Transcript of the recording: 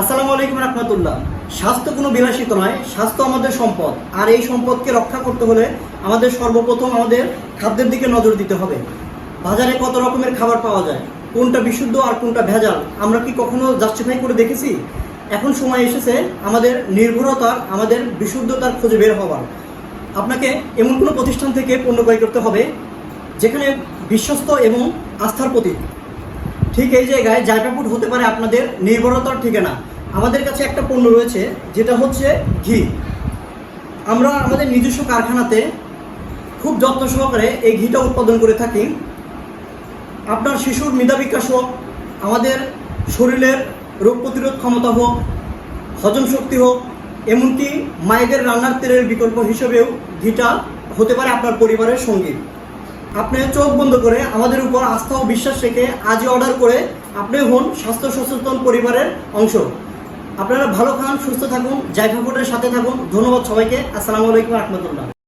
আসসালামু আলাইকুম রহমতুল্লাহ। স্বাস্থ্য কোনো বিলাসিত নয়, স্বাস্থ্য আমাদের সম্পদ। আর এই সম্পদকে রক্ষা করতে হলে আমাদের সর্বপ্রথম আমাদের খাদ্যের দিকে নজর দিতে হবে। বাজারে কত রকমের খাবার পাওয়া যায়, কোনটা বিশুদ্ধ আর কোনটা ভেজাল, আমরা কি কখনো জাস্টিফাই করে দেখেছি? এখন সময় এসেছে আমাদের নির্ভরতার আমাদের বিশুদ্ধতার খুঁজে বের হওয়ার। আপনাকে এমন কোনো প্রতিষ্ঠান থেকে পণ্য ক্রয় করতে হবে, যেখানে বিশ্বস্ত এবং আস্থার প্রতীক। ঠিক এই জায়গায় জায়গাপুট হতে পারে আপনাদের নির্ভরতার ঠিকানা। আমাদের কাছে একটা পণ্য রয়েছে, যেটা হচ্ছে ঘি। আমরা আমাদের নিজস্ব কারখানাতে খুব যত্ন সহকারে এই ঘিটা উৎপাদন করে থাকি। আপনার শিশুর মেধা বিকাশ হোক, আমাদের শরীরের রোগ প্রতিরোধ ক্ষমতা হোক, হজম শক্তি হোক, এমনকি মায়েদের রান্নার তেলের বিকল্প হিসেবেও ঘিটা হতে পারে আপনার পরিবারের সঙ্গী। আপনি চোখ বন্ধ করে আমাদের উপর আস্থা ও বিশ্বাস রেখে আজই অর্ডার করে আপনি হন স্বাস্থ্য সচেতন পরিবারের অংশ। আপনারা ভালো খান, সুস্থ থাকুন জায়ফা ফুডের সাথে থাকুন। ধন্যবাদ সবাইকে। আসসালামু আলাইকুম রহমতুল্লাহ।